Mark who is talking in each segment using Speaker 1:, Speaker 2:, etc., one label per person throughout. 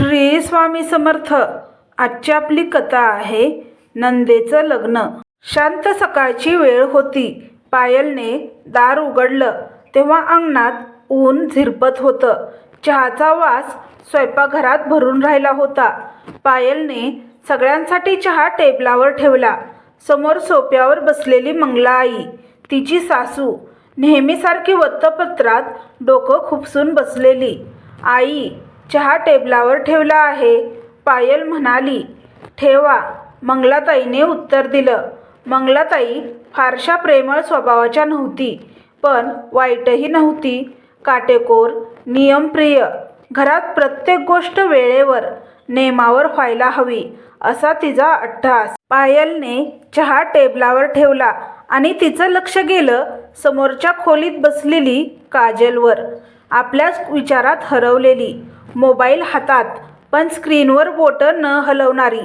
Speaker 1: श्री स्वामी समर्थ. आजची आपली कथा आहे नंदेचं लग्न. शांत सकाळची वेळ होती. पायलने दार उघडलं. तेव्हा अंगणात ऊन झिरपत होतं. चहाचा वास स्वयंपाकघरात भरून राहिला होता. पायलने सगळ्यांसाठी चहा टेबलावर ठेवला. समोर सोप्यावर बसलेली मंगला आई तिची सासू. नेहमीसारखी वृत्तपत्रात डोकं खुपसून बसलेली. आई चहा टेबलावर ठेवला आहे. पायल म्हणाली ठेवा. मंगलाताईने उत्तर दिलं. मंगलाताई फारशा प्रेमळ स्वभावाच्या नव्हती पण वाईटही नव्हती. काटेकोर नियमप्रिय घरात प्रत्येक गोष्ट वेळेवर नेमावर व्हायला हवी असा तिचा अट्टास. पायलने चहा टेबलावर ठेवला आणि तिचं लक्ष गेलं समोरच्या खोलीत बसलेली काजलवर. आपल्याच विचारात हरवलेली मोबाईल हातात पण स्क्रीनवर बोटं न हलवणारी.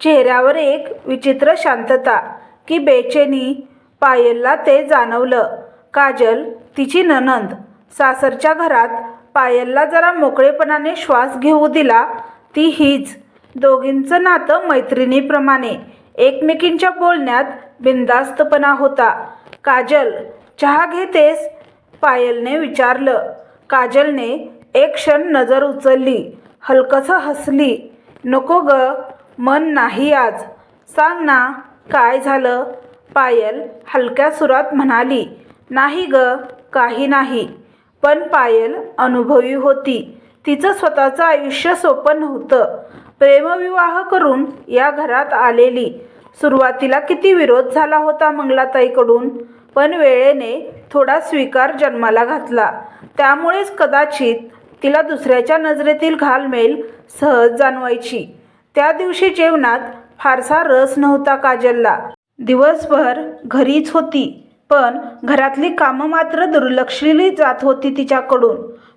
Speaker 1: चेहऱ्यावर एक विचित्र शांतता की बेचैनी पायलला ते जाणवलं. काजल तिची ननंद सासरच्या घरात पायलला जरा मोकळेपणाने श्वास घेऊ दिला ती हीच. दोघींचं नातं मैत्रिणीप्रमाणे. एकमेकींच्या बोलण्यात बिनधास्तपणा होता. काजल चहा घेतेस? पायलने विचारलं. काजलने एक क्षण नजर उचलली. हलकसं हसली. नको ग मन नाही आज. सांग ना काय झालं? पायल हलक्या सुरात म्हणाली. नाही ग काही नाही. पण पायल अनुभवी होती. तिचं स्वतःचं आयुष्य सोपं नव्हतं. प्रेमविवाह करून या घरात आलेली. सुरुवातीला किती विरोध झाला होता मंगलाताईकडून पण वेळेने थोडा स्वीकार जन्माला घातला. त्यामुळेच कदाचित तिला दुसऱ्याच्या नजरेतील घालमेल सहज जाणवायची. त्या दिवशी जेवणात फारसा रस नव्हता काजलला. दिवसभर घरीच होती पण घरातली कामं मात्र दुर्लक्षली जात होती तिच्याकडून.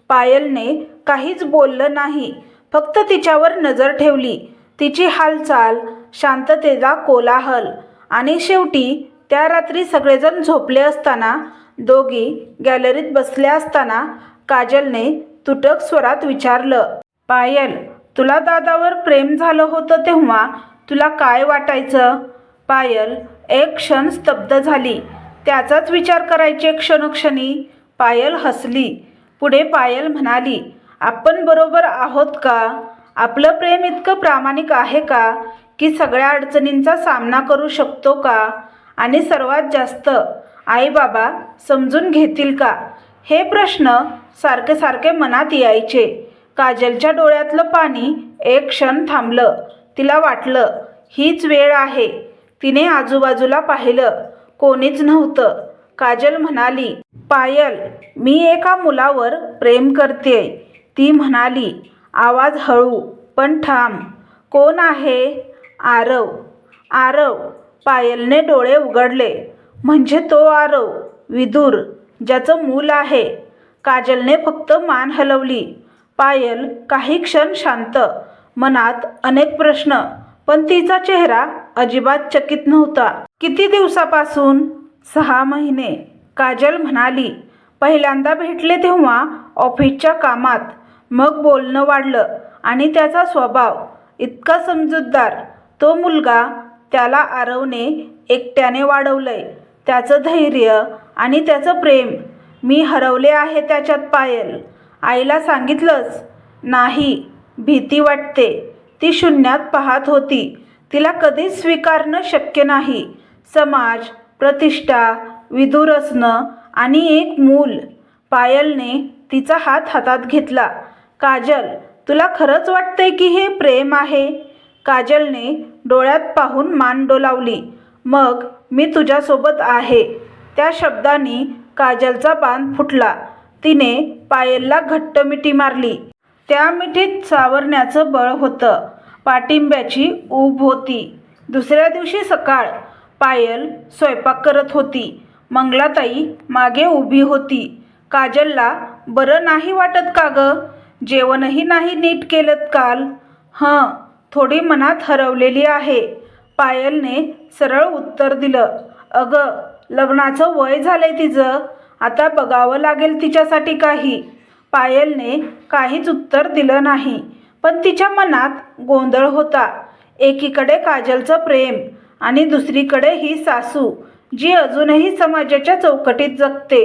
Speaker 1: पायलने काहीच बोललं नाही फक्त तिच्यावर नजर ठेवली. तिची हालचाल शांततेचा कोलाहल आणि शेवटी त्या रात्री सगळेजण झोपले असताना दोघी गॅलरीत बसल्या असताना काजलने तुटक स्वरात विचारलं पायल तुला दादावर प्रेम झालं होतं तेव्हा तुला काय वाटायचं? पायल एक क्षण स्तब्ध झाली. त्याचाच विचार करायचे क्षणक्षणी. पायल हसली. पुढे पायल म्हणाली आपण बरोबर आहोत का? आपलं प्रेम इतकं प्रामाणिक आहे का की सगळ्या अडचणींचा सामना करू शकतो का? आणि सर्वात जास्त आई बाबा समजून घेतील का? हे प्रश्न सारखे सारखे मनात यायचे. काजलच्या डोळ्यातलं पाणी एक क्षण थांबलं. तिला वाटलं हीच वेळ आहे. तिने आजूबाजूला पाहिलं. कोणीच नव्हतं. काजल म्हणाली पायल मी एका मुलावर प्रेम करते. ती म्हणाली आवाज हळू पण ठाम. कोण आहे? आरव. आरव. पायलने डोळे उघडले. म्हणजे तो आरव विदूर. ज्याचं मूल आहे. काजलने फक्त मान हलवली. पायल काही क्षण शांत मनात अनेक प्रश्न पण तिचा चेहरा अजिबात चकित नव्हता. किती दिवसापासून? सहा महिने. काजल म्हणाली पहिल्यांदा भेटले तेव्हा ऑफिसच्या कामात. मग बोलणं वाढलं आणि त्याचा स्वभाव इतका समजूतदार. तो मुलगा त्याला आरवने एकट्याने वाढवलंय. त्याचं धैर्य आणि त्याचं प्रेम. मी हरवले आहे त्याच्यात पायल. आईला सांगितलंच नाही भीती वाटते. ती शून्यात पाहत होती. तिला कधीच स्वीकारणं शक्य नाही. समाज प्रतिष्ठा विदूर असणं आणि एक मूल. पायलने तिचा हात हातात घेतला. काजल तुला खरंच वाटते की हे प्रेम आहे? काजलने डोळ्यात पाहून मान डोलावली. मग मी तुझ्यासोबत आहे. त्या शब्दांनी काजलचा बांध फुटला. तिने पायलला घट्ट मिठी मारली. त्या मिठीत सावरण्याचं बळ होतं. पाठिंब्याची ऊब होती. दुसऱ्या दिवशी सकाळ पायल स्वयंपाक करत होती. मंगलाताई मागे उभी होती. काजलला बरं नाही वाटत का गं? जेवणही नाही नीट केलं काल. हं थोडी मनात हरवलेली आहे. पायलने सरळ उत्तर दिलं. अगं लग्नाचं वय झालंय तिचं. आता बघावं लागेल तिच्यासाठी काही. पायलने काहीच उत्तर दिलं नाही. पण तिच्या मनात गोंधळ होता. एकीकडे काजलचं प्रेम आणि दुसरीकडे ही सासू जी अजूनही समाजाच्या चौकटीत जगते.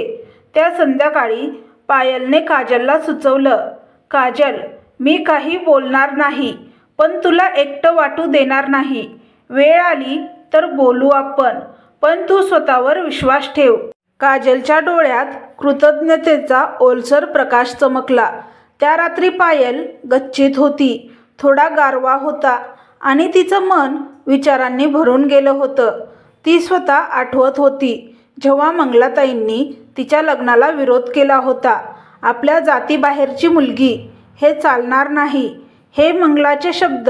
Speaker 1: त्या संध्याकाळी पायलने काजलला सुचवलं काजल मी काही बोलणार नाही पण तुला एकटं वाटू देणार नाही. वेळ आली तर बोलू आपण. पण तू स्वतःवर विश्वास ठेव. काजलच्या डोळ्यात कृतज्ञतेचा ओलसर प्रकाश चमकला. त्या रात्री पायल गच्चीत होती. थोडा गारवा होता आणि तिचं मन विचारांनी भरून गेलं होतं. ती स्वतः आठवत होती. जेव्हा मंगलाताईंनी तिच्या लग्नाला विरोध केला होता. आपल्या जातीबाहेरची मुलगी हे चालणार नाही. हे मंगलाचे शब्द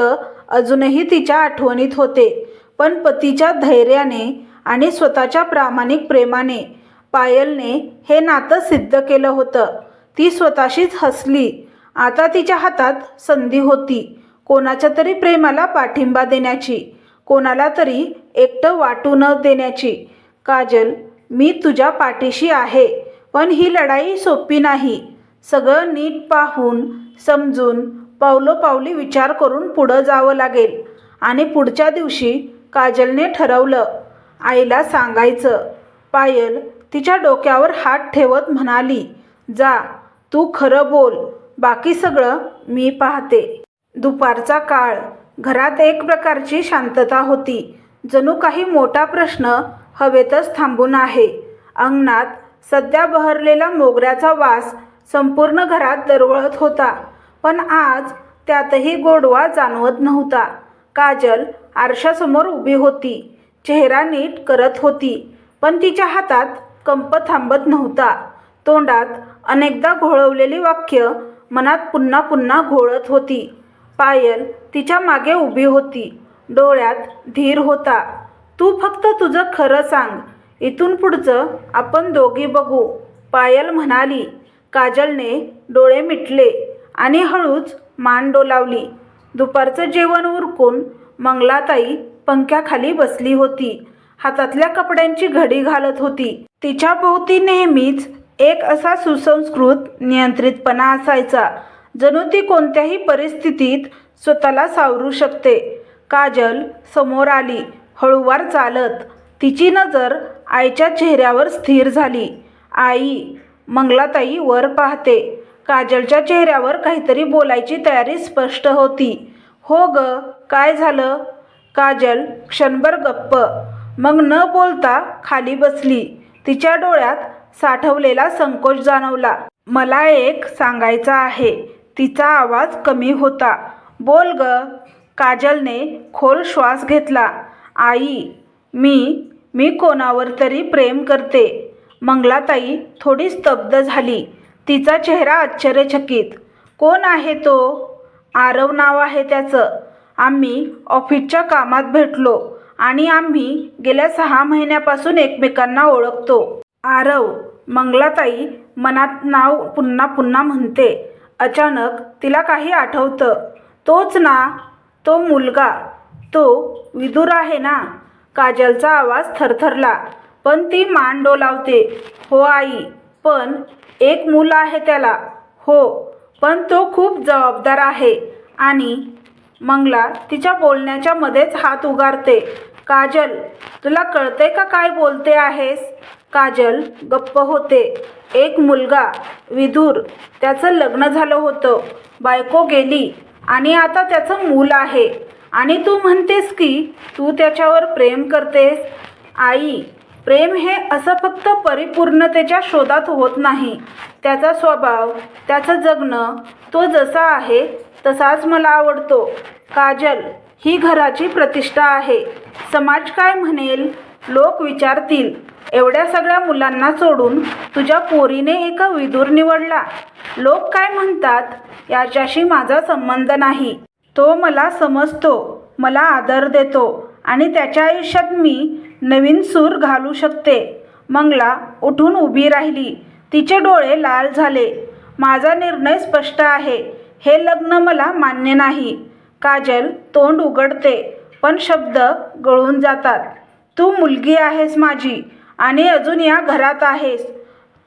Speaker 1: अजूनही तिच्या आठवणीत होते. पण पतीच्या धैर्याने आणि स्वतःच्या प्रामाणिक प्रेमाने पायलने हे नातं सिद्ध केलं होतं. ती स्वतःशीच हसली. आता तिच्या हातात संधी होती. कोणाच्या तरी प्रेमाला पाठिंबा देण्याची कोणाला तरी एकटं वाटू न देण्याची. काजल मी तुझ्या पाठीशी आहे पण ही लढाई सोपी नाही. सगळं नीट पाहून समजून पावलोपावली विचार करून पुढं जावं लागेल. आणि पुढच्या दिवशी काजलने ठरवलं आईला सांगायचं. पायल तिच्या डोक्यावर हात ठेवत म्हणाली जा तू खरं बोल. बाकी सगळं मी पाहते. दुपारचा काळ. घरात एक प्रकारची शांतता होती. जणू काही मोठा प्रश्न हवेतच थांबून आहे. अंगणात सध्या बहरलेला मोगऱ्याचा वास संपूर्ण घरात दरवळत होता. पण आज त्यातही गोडवा जाणवत नव्हता. काजल आरशासमोर उभी होती. चेहरा नीट करत होती पण तिच्या हातात कंप थांबत नव्हता. तोंडात अनेकदा घोळवलेली वाक्य मनात पुन्हा पुन्हा घोळत होती. पायल तिच्यामागे उभी होती. डोळ्यात धीर होता. तू फक्त तुझं खरं सांग. इथून पुढचं आपण दोघी बघू पायल म्हणाली. काजलने डोळे मिटले आणि हळूच मान डोलावली. दुपारचं जेवण उरकून मंगलाताई पंख्याखाली बसली होती. हातातल्या कपड्यांची घडी घालत होती. तिच्या भोवती नेहमीच एक असा सुसंस्कृत नियंत्रितपणा असायचा जणू ती कोणत्याही परिस्थितीत स्वतःला सावरू शकते. काजल समोर आली हळूवार चालत. तिची नजर आईच्या चेहऱ्यावर स्थिर झाली. आई मंगलाताई वर पाहते. काजलच्या चेहऱ्यावर काहीतरी बोलायची तयारी स्पष्ट होती. हो ग काय झालं? काजल क्षणभर गप्प. मग न बोलता खाली बसली. तिच्या डोळ्यात साठवलेला संकोच जाणवला. मला एक सांगायचं आहे. तिचा आवाज कमी होता. बोल ग. काजलने खोल श्वास घेतला. आई मी मी कोणावर तरी प्रेम करते. मंगलाताई थोडी स्तब्ध झाली. तिचा चेहरा आश्चर्यचकित. कोण आहे तो? आरव नाव आहे त्याचं. आम्ही ऑफिसच्या कामात भेटलो आणि आम्ही गेल्या सहा महिन्यापासून एकमेकांना ओळखतो. आरव मंगलाताई मनात नाव पुन्हा पुन्हा म्हणते. अचानक तिला काही आठवतं. तोच ना तो मुलगा. तो विदूर आहे ना? काजलचा आवाज थरथरला. पण ती मान डोलावते. हो आई पण एक मूल आहे त्याला. हो पण तो खूप जबाबदार आहे आणि मंगला तिच्या बोलण्याच्या मध्येच हात उगारते. काजल तुला कळते का काय बोलते आहेस? काजल गप्प होते. एक मुलगा विधूर त्याचं लग्न झालं होतं. बायको गेली आणि आता त्याचं मूल आहे. आणि तू म्हणतेस की तू त्याच्यावर प्रेम करतेस? आई प्रेम हे असं फक्त परिपूर्णतेच्या शोधात होत नाही. त्याचा स्वभाव त्याचं जगणं तो जसा आहे तसाच मला आवडतो. काजल ही घराची प्रतिष्ठा आहे. समाज काय म्हणेल? लोक विचारतील. एवढ्या सगळ्या मुलांना सोडून तुझ्या पोरीने एक विदूर निवडला. लोक काय म्हणतात? याच्याशी माझा संबंध नाही. तो मला समजतो मला आदर देतो आणि त्याच्या आयुष्यात मी नवीन सूर घालू शकते. मंगला उठून उभी राहिली. तिचे डोळे लाल झाले. माझा निर्णय स्पष्ट आहे. हे लग्न मला मान्य नाही. काजल तोंड उघडते पण शब्द गळून जातात. तू मुलगी आहेस माझी आणि अजून या घरात आहेस.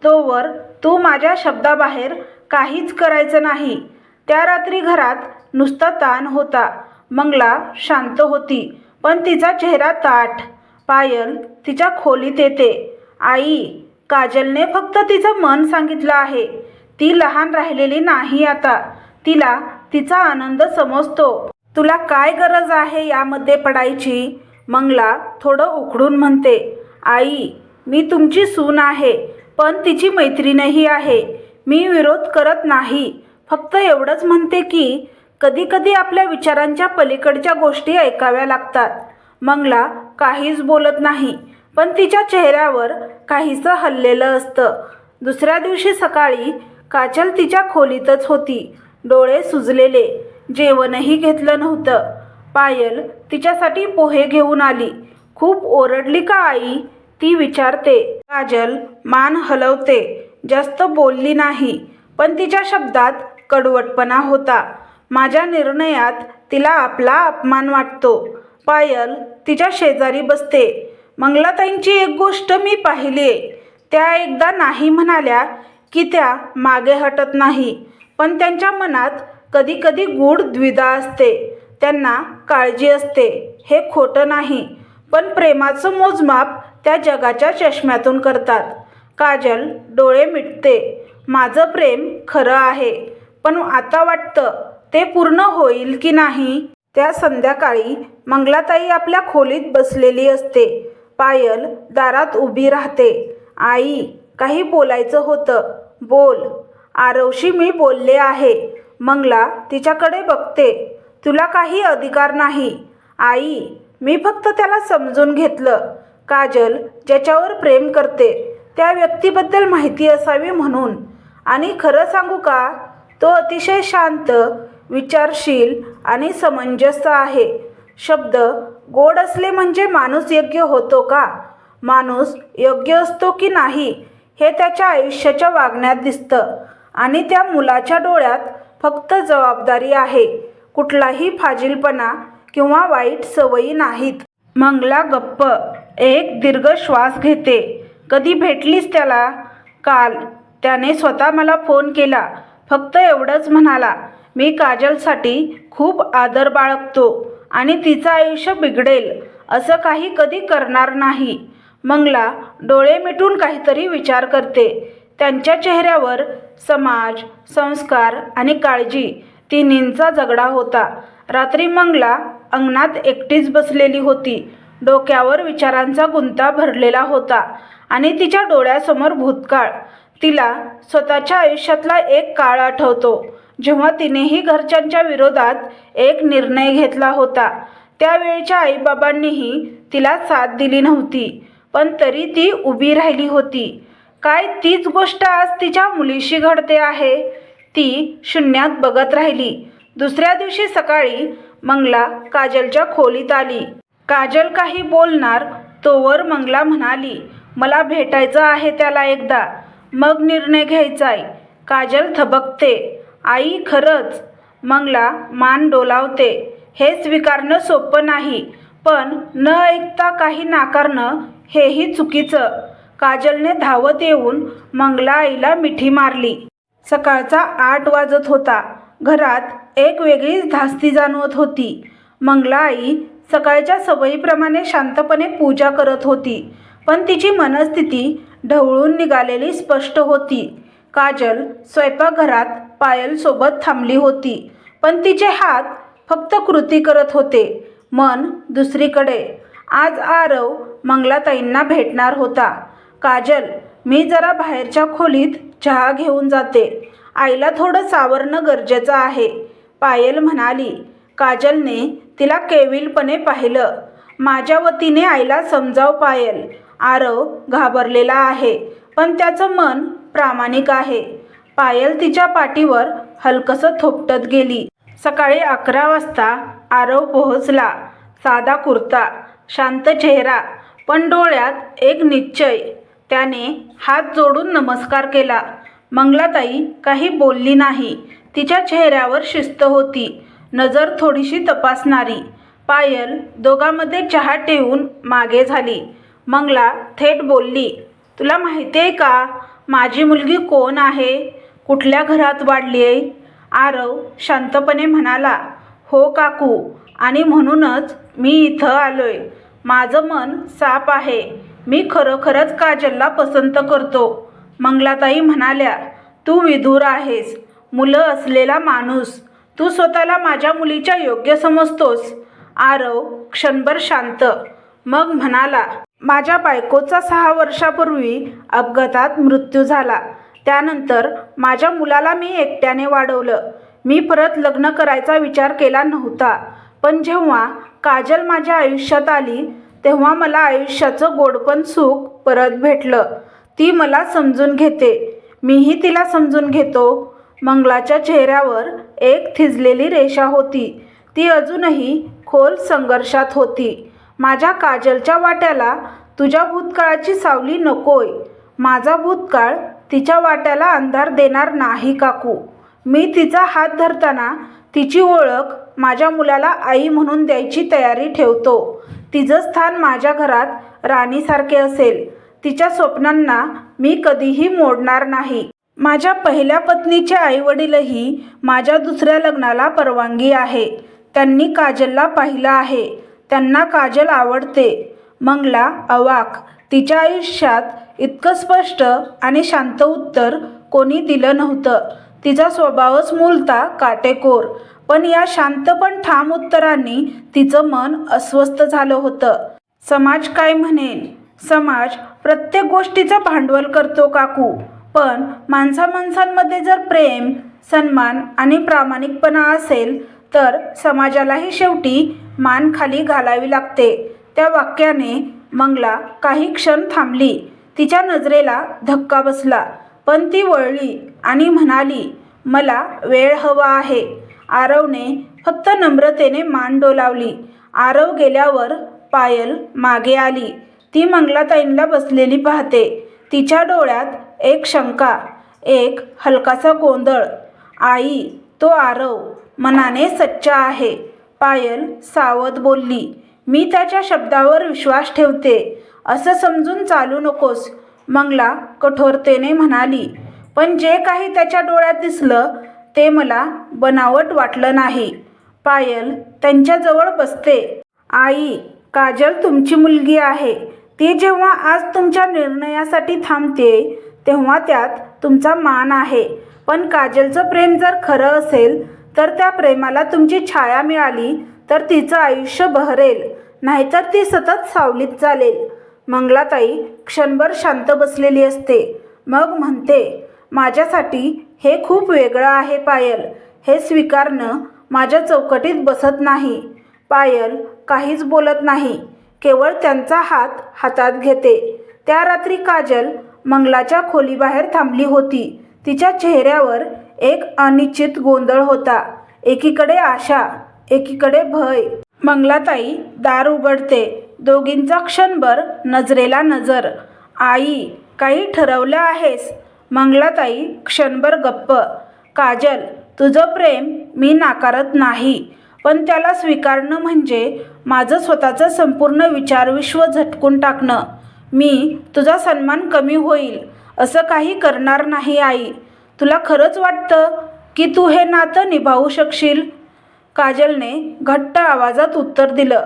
Speaker 1: तोवर तू माझ्या शब्दाबाहेर काहीच करायचं नाही. त्या रात्री घरात नुसता ताण होता. मंगला शांत होती पण तिचा चेहरा ताठ. पायल तिच्या खोलीत येते. आई काजलने फक्त तिचं मन सांगितलं आहे. ती लहान राहिलेली नाही आता. तिला तिचा आनंद समजतो. तुला काय गरज आहे यामध्ये पडायची? मंगला थोडं उकडून म्हणते आई मी तुमची सून आहे पण तिची मैत्रीणही आहे. मी विरोध करत नाही. फक्त एवढंच म्हणते की कधीकधी आपल्या विचारांच्या पलीकडच्या गोष्टी ऐकाव्या लागतात मंगला काहीच बोलत नाही पण तिच्या चेहऱ्यावर काहीसं हललेलं असतं. दुसऱ्या दिवशी सकाळी काचल तिच्या खोलीतच होती. डोळे सुजलेले. जेवणही घेतलं नव्हतं. पायल तिच्यासाठी पोहे घेऊन आली. खूप ओरडली का आई? ती विचारते. काजल मान हलवते. जास्त बोलली नाही. पण तिच्या शब्दात कडवटपणा होता. माझ्या निर्णयात तिला आपला अपमान वाटतो. पायल तिच्या शेजारी बसते. मंगलाताईंची एक गोष्ट मी पाहिली आहे त्या एकदा नाही म्हणाल्या की त्या मागे हटत नाही. पण त्यांच्या मनात कधीकधी गूढ द्विधा असते. त्यांना काळजी असते. हे खोटं नाही पण प्रेमाचं मोजमाप त्या जगाच्या चष्म्यातून करतात. काजल डोळे मिटते. माझं प्रेम खरं आहे पण आता वाटतं ते पूर्ण होईल की नाही? त्या संध्याकाळी मंगलाताई आपल्या खोलीत बसलेली असते. पायल दारात उभी राहते. आई काही बोलायचं होतं. बोल. आरवशी मी बोलले आहे. मंगला तिच्याकडे बघते. तुला काही अधिकार नाही. आई मी फक्त त्याला समजून घेतलं. काजल ज्याच्यावर प्रेम करते त्या व्यक्तीबद्दल माहिती असावी म्हणून. आणि खरं सांगू का? तो अतिशय शांत विचारशील आणि समंजस आहे. शब्द गोड असले म्हणजे माणूस योग्य होतो का? माणूस योग्य असतो की नाही हे त्याच्या आयुष्याच्या वागण्यात दिसतं. आणि त्या मुलाच्या डोळ्यात फक्त जबाबदारी आहे. कुठलाही फाजीलपणा किंवा वाईट सवयी नाहीत. मंगला गप्प. एक दीर्घ श्वास घेते. कधी भेटलीस त्याला? काल. त्याने स्वतः मला फोन केला. फक्त एवढंच म्हणाला मी काजलसाठी खूप आदर बाळगतो आणि तिचं आयुष्य बिघडेल. असं काही कधी करणार नाही. मंगला डोळे मिटून काहीतरी विचार करते. त्यांच्या चेहऱ्यावर समाज संस्कार आणि काळजी तिन्हींचा झगडा होता. रात्री मंगला अंगणात एकटीच बसलेली होती. डोक्यावर विचारांचा गुंता भरलेला होता आणि तिच्या डोळ्यासमोर भूतकाळ. तिला स्वतःच्या आयुष्यातला एक काळ आठवतो जेव्हा तिनेही घरच्यांच्या विरोधात एक निर्णय घेतला होता. त्यावेळच्या आईबाबांनीही तिला साथ दिली नव्हती पण तरी ती उभी राहिली होती. काय तीच गोष्ट आज तिच्या मुलीशी घडते आहे? ती शून्यात बघत राहिली. दुसऱ्या दिवशी सकाळी मंगला काजलच्या खोलीत आली. काजल काही बोलणार तोवर मंगला म्हणाली मला भेटायचं आहे त्याला एकदा. मग निर्णय घ्यायचा आहे काजल थबकते. आई खरंच. मंगला मान डोलावते. हे स्वीकारणं सोपं नाही पण न ऐकता काही नाकारणं हेही चुकीचं. काजलने धावत येऊन मंगला आईला मिठी मारली. सकाळचा आठ वाजत होता. घरात एक वेगळीच धास्ती जाणवत होती. मंगला आई सकाळच्या सवयीप्रमाणे शांतपणे पूजा करत होती पण तिची मनस्थिती ढवळून निघालेली स्पष्ट होती. काजल स्वयंपाकघरात पायलसोबत थांबली होती पण तिचे हात फक्त कृती करत होते मन दुसरीकडे. आज आरव मंगलाताईंना भेटणार होता. काजल मी जरा बाहेरच्या खोलीत चहा घेऊन जाते. आईला थोडं सावरणं गरजेचं आहे. पायल म्हणाली काजलने तिला केविलपणे पाहिलं. माझ्या वतीने आईला समजाव पायल. आरव घाबरलेला आहे पण त्याचं मन प्रामाणिक आहे. पायल तिच्या पाठीवर हलकसं थोपटत गेली. सकाळी अकरा वाजता आरव पोहोचला. साधा कुर्ता शांत चेहरा पण डोळ्यात एक निश्चय. त्याने हात जोडून नमस्कार केला. मंगलाताई काही बोलली नाही. तिच्या चेहऱ्यावर शिस्त होती. नजर थोडीशी तपासणारी. पायल दोघांमध्ये चहा ठेवून मागे झाली. मंगला थेट बोलली तुला माहिती आहे का माझी मुलगी कोण आहे? कुठल्या घरात वाढली आहे आरव शांतपणे म्हणाला हो काकू आणि म्हणूनच मी इथं आलोय. माझं मन साफ आहे. मी खरोखरच काजलला पसंत करतो. मंगलाताई म्हणाल्या तू विधूर आहेस. मुलं असलेला माणूस. तू स्वतःला माझ्या मुलीच्या योग्य समजतोस. आरव क्षणभर शांत. मग म्हणाला माझ्या बायकोचा सहा वर्षापूर्वी अपघातात मृत्यू झाला. त्यानंतर माझ्या मुलाला मी एकट्याने वाढवलं. मी परत लग्न करायचा विचार केला नव्हता. पण जेव्हा काजल माझ्या आयुष्यात आली तेव्हा मला आयुष्याचं गोडपण सुख परत भेटलं. ती मला समजून घेते. मीही तिला समजून घेतो. मंगलाच्या चेहऱ्यावर एक थिजलेली रेषा होती. ती अजूनही खोल संघर्षात होती. माझ्या काजलच्या वाट्याला तुझ्या भूतकाळाची सावली नकोय. माझा भूतकाळ तिच्या वाट्याला अंधार देणार नाही काकू. मी तिचा हात धरताना तिची ओळख माझ्या मुलाला आई म्हणून द्यायची तयारी ठेवतो. तिचं स्थान माझ्या घरात राणीसारखे असेल. तिच्या स्वप्नांना मी कधीही मोडणार नाही. माझ्या पहिल्या पत्नीचे आईवडीलही माझ्या दुसऱ्या लग्नाला परवानगी आहे. त्यांनी काजलला पाहिलं आहे. त्यांना काजल आवडते. मंगला अवाक तिच्या आयुष्यात इतकं स्पष्ट आणि शांत उत्तर कोणी दिलं नव्हतं. तिचा स्वभावच मूलता काटेकोर. पण या शांत पण ठाम उत्तरांनी तिचं मन अस्वस्थ झालं होतं. समाज काय म्हणेन समाज प्रत्येक गोष्टीचं भांडवल करतो काकू. पण माणसा माणसांमध्ये जर प्रेम सन्मान आणि प्रामाणिकपणा असेल तर समाजालाही शेवटी मान खाली घालावी लागते. त्या वाक्याने मंगला काही क्षण थांबली. तिच्या नजरेला धक्का बसला. पण ती वळली आणि म्हणाली मला वेळ हवा आहे. आरवने फक्त नम्रतेने मान डोलावली. आरव गेल्यावर पायल मागे आली. ती मंगलाताईंना बसलेली पाहते. तिच्या डोळ्यात एक शंका एक हलकासा गोंधळ. आई तो आरव मनाने सच्चा आहे पायल सावध बोलली. मी त्याच्या शब्दावर विश्वास ठेवते. असं समजून चालू नकोस मंगला कठोरतेने म्हणाली. पण जे काही त्याच्या डोळ्यात दिसलं ते मला बनावट वाटलं नाही. पायल त्यांच्याजवळ बसते. आई काजल तुमची मुलगी आहे. ती जेव्हा आज तुमच्या निर्णयासाठी थांबते तेव्हा त्यात तुमचा मान आहे. पण काजलचं प्रेम जर खरं असेल तर त्या प्रेमाला तुमची छाया मिळाली तर तिचं आयुष्य बहरेल. नाहीतर ती सतत सावलीत चालेल. मंगलाताई क्षणभर शांत बसलेली असते. मग म्हणते माझ्यासाठी हे खूप वेगळं आहे पायल. हे स्वीकारणं माझ्या चौकटीत बसत नाही. पायल काहीच बोलत नाही. केवळ त्यांचा हात हातात घेते. त्या रात्री काजल मंगलाच्या खोलीबाहेर थांबली होती. तिच्या चेहऱ्यावर एक अनिश्चित गोंधळ होता. एकीकडे आशा एकीकडे भय. मंगलाताई दार उघडते. दोघींचा क्षणभर नजरेला नजर. आई काही ठरवलं आहेस? मंगलाताई क्षणभर गप्प. काजल तुझं प्रेम मी नाकारत नाही. पण त्याला स्वीकारणं म्हणजे माझं स्वतःचं संपूर्ण विचारविश्व झटकून टाकणं. मी तुझा सन्मान कमी होईल असं काही करणार नाही आई. तुला खरंच वाटतं की तू हे नातं निभावू शकशील? काजलने घट्ट आवाजात उत्तर दिलं.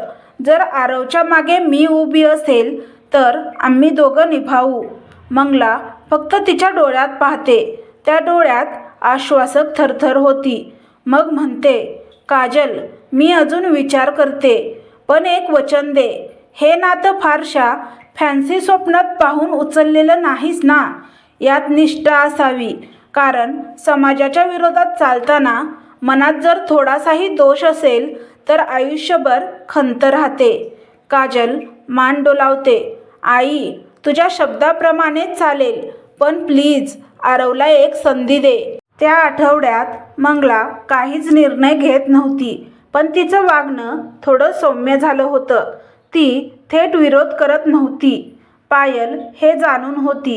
Speaker 1: जर आरवच्या मागे मी उभी असेल तर आम्ही दोघं निभावू मंगला फक्त तिच्या डोळ्यात पाहते. त्या डोळ्यात आश्वासक थरथर होती. मग म्हणते काजल मी अजून विचार करते. पण एक वचन दे. हे नातं फारशा फॅन्सी स्वप्नात पाहून उचललेलं नाहीस ना? यात निष्ठा असावी. कारण समाजाच्या विरोधात चालताना मनात जर थोडासाही दोष असेल तर आयुष्यभर खंत राहते. काजल मान डोलावते. आई तुझ्या शब्दाप्रमाणेच चालेल पण प्लीज आरवला एक संधी दे. त्या आठवड्यात मंगला काहीच निर्णय घेत नव्हती पण तिचं वागणं थोडं सौम्य झालं होतं. ती थेट विरोध करत नव्हती. पायल हे जाणून होती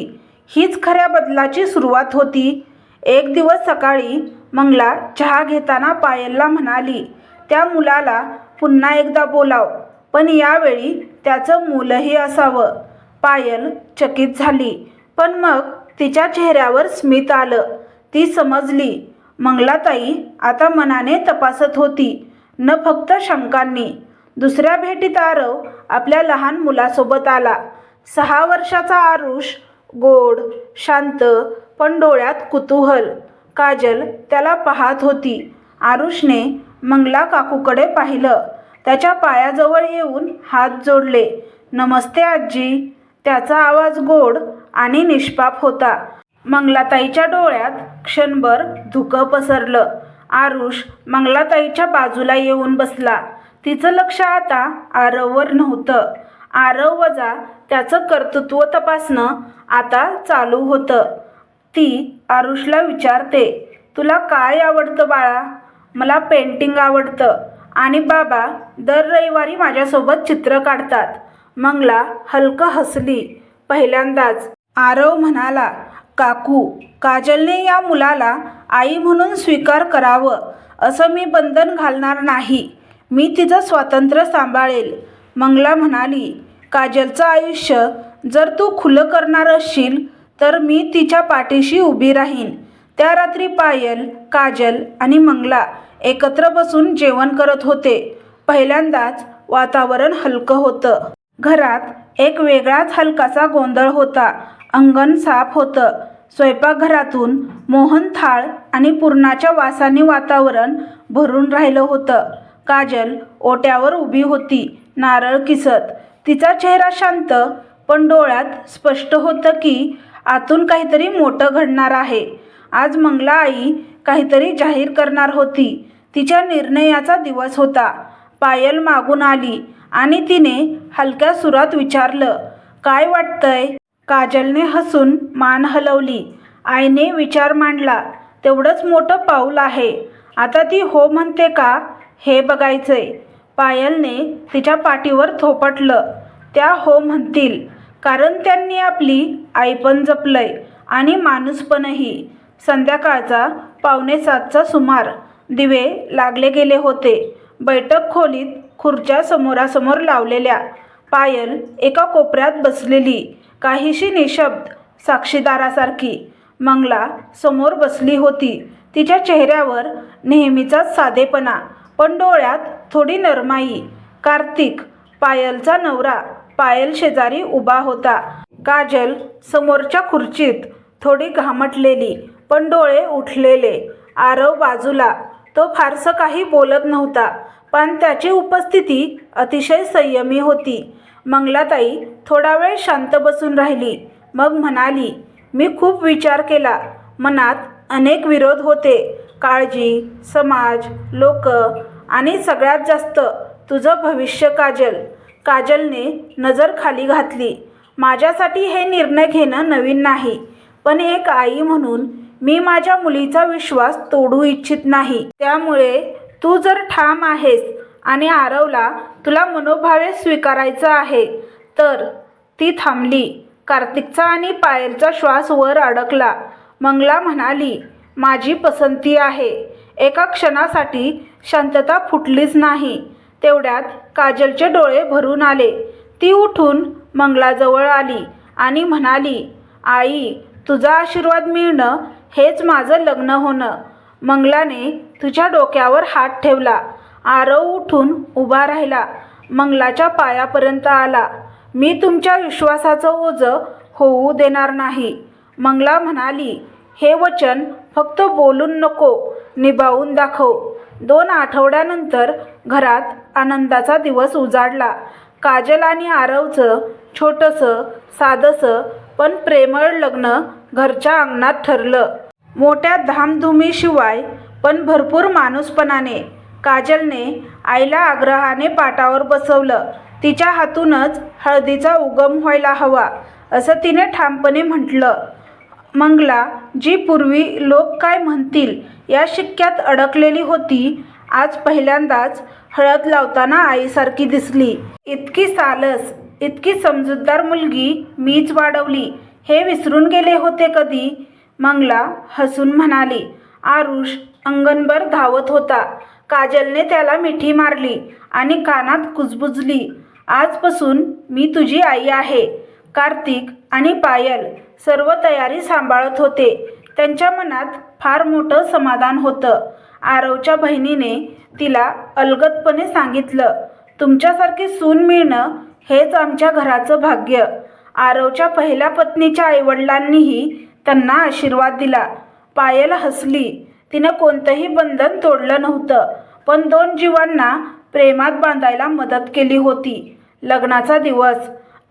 Speaker 1: हीच खऱ्या बदलाची सुरुवात होती. एक दिवस सकाळी मंगला चहा घेताना पायलला म्हणाली त्या मुलाला पुन्हा एकदा बोलाव पण यावेळी त्याचं मूलही असावं. पायल चकित झाली. पण मग तिच्या चेहऱ्यावर स्मित आलं. ती समजली. मंगलाताई आता मनाने तपासत होती. न फक्त शंकांनी. दुसऱ्या भेटीत आरव आपल्या लहान मुलासोबत आला. सहा वर्षाचा आरुष गोड शांत पण डोळ्यात कुतूहल काजल त्याला पाहत होती. आरुषने मंगला काकूकडे पाहिलं. त्याच्या पायाजवळ येऊन हात जोडले. नमस्ते आजी. त्याचा आवाज गोड आणि निष्पाप होता. मंगलाताईच्या डोळ्यात क्षणभर धुकं पसरलं. आरुष मंगलाताईच्या बाजूला येऊन बसला. तिचं लक्ष आता आरववर नव्हतं. आरव वजा त्याचं कर्तृत्व तपासणं आता चालू होतं. ती आरुषला विचारते तुला काय आवडतं बाळा? मला पेंटिंग आवडतं आणि बाबा दर रविवारी माझ्यासोबत चित्र काढतात. मंगला हलकं हसली. पहिल्यांदाच आरव म्हणाला काकू काजलने या मुलाला आई म्हणून स्वीकार करावं. असं मी बंधन घालणार नाही. मी तिचं स्वातंत्र्य सांभाळेल. मंगला म्हणाली काजलचं आयुष्य जर तू खुलं करणार असशील तर मी तिच्या पाठीशी उभी राहीन. त्या रात्री पायल काजल आणि मंगला एकत्र बसून जेवण करत होते. पहिल्यांदाच वातावरण हलकं होतं. घरात एक वेगळाच हलकासा गोंधळ होता. अंगण साफ होतं. स्वयंपाकघरातून मोहन थाळ आणि पुरणाच्या वासाने वातावरण भरून राहिलं होतं. काजल ओट्यावर उभी होती. नारळ किसत. तिचा चेहरा शांत पण डोळ्यात स्पष्ट होतं की आतून काहीतरी मोठं घडणार आहे. आज मंगला आई काहीतरी जाहीर करणार होती. तिच्या निर्णयाचा दिवस होता. पायल मागून आली. आणि तिने हलक्या सुरात विचारलं काय वाटतंय? काजलने हसून मान हलवली. आईने विचार मांडला तेवढंच मोठं पाऊल आहे. आता ती हो म्हणते का? हे बघायचंय. पायलने तिच्या पाठीवर थोपटलं. त्या हो म्हणतील कारण त्यांनी आपली आई पण जपलंय आणि माणूसपणही संध्याकाळचा पावणे सातचा सुमार. दिवे लागले गेले होते. बैठक खोलीत खुर्च्या समोरासमोर लावलेल्या. पायल एका कोपऱ्यात बसलेली. काहीशी निशब्द साक्षीदारासारखी. मंगला समोर बसली होती. तिच्या चेहऱ्यावर नेहमीचाच साधेपणा पण डोळ्यात थोडी नरमाई. कार्तिक पायलचा नवरा. पायल शेजारी उभा होता. काजल समोरच्या खुर्चीत थोडी घामटलेली पण डोळे उठलेले. आरव बाजूला. तो फारसं काही बोलत नव्हता. पण त्याची उपस्थिती अतिशय संयमी होती. मंगलाताई थोडा वेळ शांत बसून राहिली. मग म्हणाली मी खूप विचार केला. मनात अनेक विरोध होते. काळजी समाज लोक आणि सगळ्यात जास्त तुझं भविष्य काजल. काजलने नजर खाली घातली. माझ्यासाठी हे निर्णय घेणं नवीन नाही. पण एक आई म्हणून मी माझ्या मुलीचा विश्वास तोडू इच्छित नाही. त्यामुळे तू जर ठाम आहेस आणि आरवला तुला मनोभावे स्वीकारायचं आहे तर ती थांबली. कार्तिकचा आणि पायलचा श्वास वर अडकला. मंगला म्हणाली माझी पसंती आहे. एका क्षणासाठी शांतता फुटलीच नाही. तेवढ्यात काजलचे डोळे भरून आले. ती उठून मंगलाजवळ आली आणि म्हणाली आई तुझा आशीर्वाद मिळणं हेच माझं लग्न होणं. मंगलाने तुझ्या डोक्यावर हात ठेवला. आरव उठून उभा राहिला. मंगलाच्या पायापर्यंत आला. मी तुमच्या विश्वासाचं ओझं होऊ देणार नाही. मंगला म्हणाली हे वचन फक्त बोलून नको निभावून दाखव. दोन आठवड्यानंतर घरात आनंदाचा दिवस उजाडला. काजल आणि आरवचं छोटंसं साधंसं पण प्रेमळ लग्न घरच्या अंगणात ठरलं. मोठ्या धामधुमीशिवाय पण भरपूर माणूसपणाने काजलने आईला आग्रहाने पाटावर बसवलं. तिच्या हातूनच हळदीचा उगम व्हायला हवा असं तिने ठामपणे म्हटलं. मंगला जी पूर्वी लोक काय म्हणतील या शिक्क्यात अडकलेली होती आज पहिल्यांदाच हळद लावताना आईसारखी दिसली. इतकी सालस इतकी समजूतदार मुलगी मीच वाढवली हे विसरून गेले होते कधी? मंगला हसून म्हणाली आरुष अंगणभर धावत होता. काजलने त्याला मिठी मारली आणि कानात कुजबुजली. आजपासून मी तुझी आई आहे. कार्तिक आणि पायल सर्व तयारी सांभाळत होते. त्यांच्या मनात फार मोठं समाधान होतं. आरवच्या बहिणीने तिला अलगदपणे सांगितलं तुमच्यासारखी सून मिळणं हेच आमच्या घराचं भाग्य. आरवच्या पहिल्या पत्नीच्या आईवडिलांनीही त्यांना आशीर्वाद दिला. पायल हसली. तिनं कोणतंही बंधन तोडलं नव्हतं पण दोन जीवांना प्रेमात बांधायला मदत केली होती. लग्नाचा दिवस.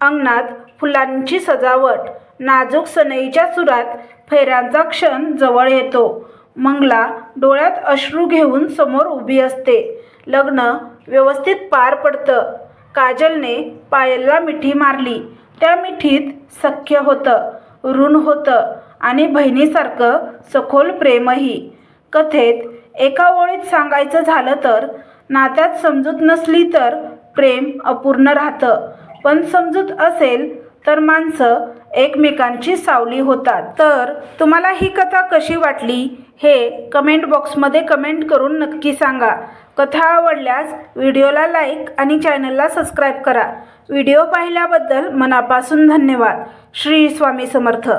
Speaker 1: अंगणात फुलांची सजावट. नाजूक सनईच्या सुरात फेऱ्यांचा क्षण जवळ येतो. मंगला डोळ्यात अश्रू घेऊन समोर उभी असते. लग्न व्यवस्थित पार पडतं. काजलने पायलला मिठी मारली. त्या मिठीत सख्य होतं ऋण होतं. आणि बहिणीसारखं सखोल प्रेमही. कथेत एका ओळीत सांगायचं झालं तर नात्यात समजूत नसली तर प्रेम अपूर्ण राहतं. पण समजूत असेल तर माणसं एकमेकांची सावली होतात. तर तुम्हाला ही कथा कशी वाटली हे कमेंट बॉक्समध्ये कमेंट करून नक्की सांगा. कथा आवडल्यास व्हिडिओला लाईक आणि चॅनलला सबस्क्राईब करा. व्हिडिओ पाहिल्याबद्दल मनापासून धन्यवाद. श्री स्वामी समर्थ.